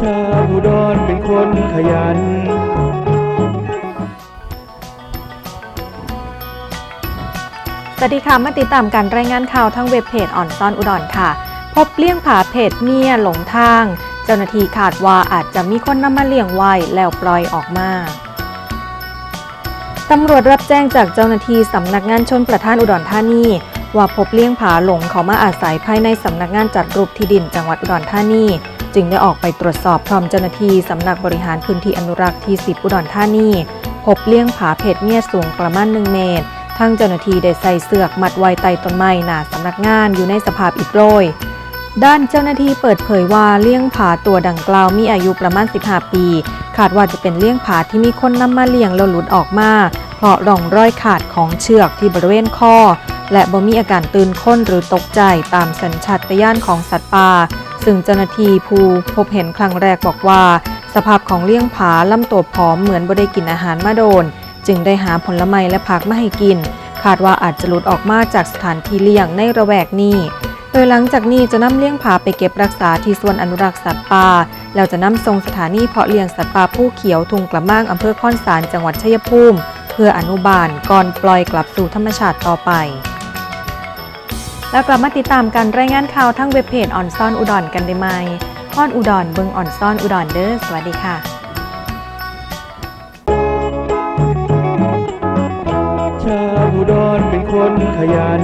คนขยัน สวัสดีค่ะ มาติดตามการรายงานข่าวทั้งเว็บเพจอ่อนซ่อนอุดรค่ะ พบเลี้ยงผาเพจเมียหลงทาง เจ้าหน้าที่คาดว่าอาจจะมีคนนำมาเลี้ยงไว้แล้วปล่อยออกมาตำรวจรับแจ้งจากเจ้าหน้าที่สำนักงานชนประทานอุดรธานีว่าพบเลี้ยงผาหลงเขามาอาศัยภายในสำนักงานจัดรูปที่ดินจังหวัดอุดรธานี จึงได้ออกไปตรวจสอบพร้อมเจ้าหน้าที่สำนักบริหารพื้นที่อนุรักษ์ที่10อุดรธานีพบเลี้ยงผาเพชรเมียสูงประมาณ1เมตรทั้งเจ้าหน้าที่ได้ใส่เสือกมัดไว้ใต้ต้นไม้หน้าสำนักงานอยู่ในสภาพอิดโรยด้านเจ้าหน้าที่เปิดเผยว่าเลี้ยงผาตัวดังกล่าวมีอายุประมาณ 15 ปี คาดว่าจะเป็นเลี้ยงผาที่มีคนนำมาเลี้ยงแล้วหลุดออกมา เพราะร่องรอยขาดของเชือกที่บริเวณคอ และบ่มีอาการตื่นค้นหรือตกใจตามสัญชาตญาณของสัตว์ป่า ซึ่งเจ้าหน้าที่ผู้พบเห็นครั้งแรกบอกว่า สภาพของเลี้ยงผาลำตัวผอมเหมือนบ่ได้กินอาหารมาโดน จึงได้หาผลไม้และผักมาให้กิน คาดว่าอาจจะหลุดออกมาจากสถานที่เลี้ยงในระแวกนี้ โดยหลังจากนี้จะนำเลี้ยงผาไปเก็บรักษาที่ส่วนอนุรักษ์สัตว์ป่าแล้วจะนำส่งสถานีเพาะเลี้ยงสัตว์ป่าผู้เขียวทุงกระมางอำเภอค่อนสารจังหวัดชัยภูมิ เพื่ออนุบาลก่อนปล่อยกลับสู่ธรรมชาติต่อไป แล้วกลับมาติดตามการรายงานข่าวทั้งเว็บเพจอ่อนซ่อนอุดรกันได้ไหมอ่อนอุดรเบิงอ่อนซ่อนอุดรเด้อสวัสดีค่ะชาวอุดรเป็นคนขยัน